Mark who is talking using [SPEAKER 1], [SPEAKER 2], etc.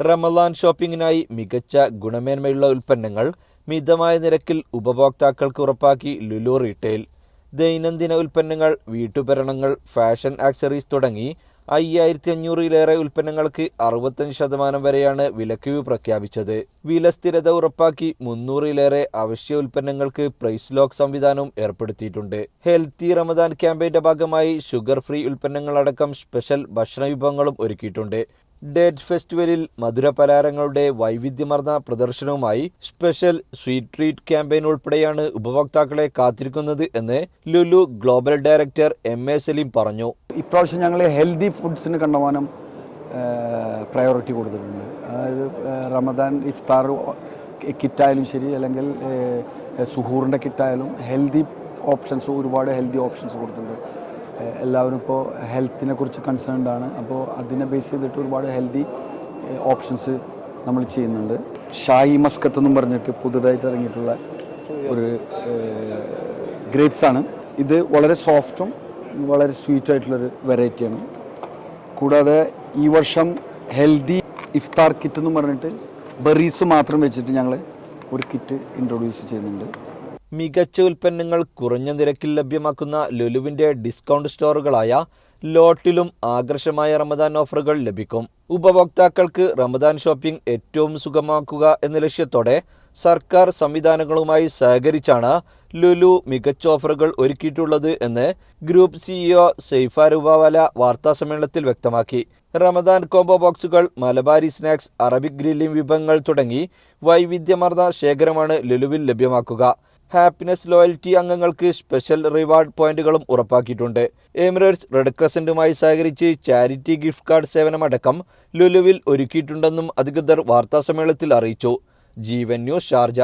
[SPEAKER 1] റമദാൻ ഷോപ്പിംഗിനായി മികച്ച ഗുണമേന്മയുള്ള ഉൽപ്പന്നങ്ങൾ മിതമായ നിരക്കിൽ ഉപഭോക്താക്കൾക്ക് ഉറപ്പാക്കി ലുലു റീറ്റെയിൽ. ദൈനംദിന ഉൽപ്പന്നങ്ങൾ വീട്ടുപരണങ്ങൾ ഫാഷൻ ആക്സറീസ് തുടങ്ങി അയ്യായിരത്തി അഞ്ഞൂറിലേറെ ഉൽപ്പന്നങ്ങൾക്ക് അറുപത്തഞ്ച് ശതമാനം വരെയാണ് വിലക്കിഴിവ് പ്രഖ്യാപിച്ചത്. വില സ്ഥിരത ഉറപ്പാക്കി മുന്നൂറിലേറെ അവശ്യ ഉൽപ്പന്നങ്ങൾക്ക് പ്രൈസ് ലോക്ക് സംവിധാനവും ഏർപ്പെടുത്തിയിട്ടുണ്ട്. ഹെൽത്തി റമദാൻ ക്യാമ്പയിന്റെ ഭാഗമായി ഷുഗർ ഫ്രീ ഉൽപ്പന്നങ്ങളടക്കം സ്പെഷ്യൽ ഭക്ഷണ വിഭവങ്ങളും ഒരുക്കിയിട്ടുണ്ട്. ഡേറ്റ് ഫെസ്റ്റിവലിൽ മധുര പലഹാരങ്ങളുടെ വൈവിധ്യമർന്ന പ്രദർശനവുമായി സ്പെഷ്യൽ സ്വീറ്റ് ട്രീറ്റ് ക്യാമ്പയിൻ ഉൾപ്പെടെയാണ് ഉപഭോക്താക്കളെ കാത്തിരിക്കുന്നത് എന്ന് Lulu global director M A Saleem പറഞ്ഞു.
[SPEAKER 2] ഇപ്രാവശ്യം ഞങ്ങൾ ഹെൽത്തി ഫുഡ്സിന് കണ്ടമാനം പ്രയോറിറ്റി കൊടുത്തിട്ടുണ്ട്. അതായത് റമദാൻ ഇഫ്താർ കിറ്റായാലും ശരി അല്ലെങ്കിൽ സുഹൂറിന്റെ കിറ്റായാലും ഹെൽത്തി ഓപ്ഷൻസ് ഒരുപാട് ഹെൽത്തി ഓപ്ഷൻസ് കൊടുത്തിട്ടുണ്ട്. എല്ലാവരും ഇപ്പോൾ ഹെൽത്തിനെ കുറിച്ച് കൺസേൺഡ് ആണ്. അപ്പോൾ അതിനെ ബേസ് ചെയ്തിട്ട് ഒരുപാട് ഹെൽത്തി ഓപ്ഷൻസ് നമ്മൾ ചെയ്യുന്നുണ്ട്. ഷായി മസ്കത്ത് എന്നും പറഞ്ഞിട്ട് പുതുതായിട്ട് ഇറങ്ങിയിട്ടുള്ള ഒരു ഗ്രേപ്സ് ആണ്. ഇത് വളരെ സോഫ്റ്റും വളരെ സ്വീറ്റ് ആയിട്ടുള്ളൊരു വെറൈറ്റിയാണ് കൂടാതെ ഈ വർഷം ഹെൽത്തി ഇഫ്താർ കിറ്റ് എന്ന് പറഞ്ഞിട്ട് ബെറീസ് മാത്രം വെച്ചിട്ട് ഞങ്ങൾ ഒരു കിറ്റ് ഇൻട്രൊഡ്യൂസ് ചെയ്യുന്നുണ്ട്.
[SPEAKER 1] മികച്ച ഉൽപ്പന്നങ്ങൾ കുറഞ്ഞ നിരക്കിൽ ലഭ്യമാക്കുന്ന ലുലുവിന്റെ ഡിസ്കൗണ്ട് സ്റ്റോറുകളായ ലോട്ടിലും ആകർഷമായ റമദാൻ ഓഫറുകൾ ലഭിക്കും. ഉപഭോക്താക്കൾക്ക് റമദാൻ ഷോപ്പിംഗ് ഏറ്റവും സുഗമാക്കുക എന്ന ലക്ഷ്യത്തോടെ സർക്കാർ സംവിധാനങ്ങളുമായി സഹകരിച്ചാണ് ലുലു മികച്ച ഓഫറുകൾ ഒരുക്കിയിട്ടുള്ളത് എന്ന് ഗ്രൂപ്പ് സിഇഒ സെയ്ഫ രൂപവാല വാർത്താസമ്മേളനത്തിൽ വ്യക്തമാക്കി. റമദാൻ കോംബോ ബോക്സുകൾ മലബാരി സ്നാക്സ് അറബിക് ഗ്രില്ലിംഗ് വിഭവങ്ങൾ തുടങ്ങി വൈവിധ്യമാർന്ന ശേഖരമാണ് ലുലുവിൽ ലഭ്യമാക്കുക. ഹാപ്പിനെസ് ലോയൽറ്റി അംഗങ്ങൾക്ക് സ്പെഷ്യൽ റിവാർഡ് പോയിന്റുകളും ഉറപ്പാക്കിയിട്ടുണ്ട്. എമിറേറ്റ്സ് റെഡ് ക്രസന്റുമായി സഹകരിച്ച് ചാരിറ്റി ഗിഫ്റ്റ് കാർഡ് സേവനമടക്കം ലുലുവിൽ ഒരുക്കിയിട്ടുണ്ടെന്നും അധികൃതർ വാർത്താസമ്മേളനത്തിൽ അറിയിച്ചു. Jeevan news Sharjah.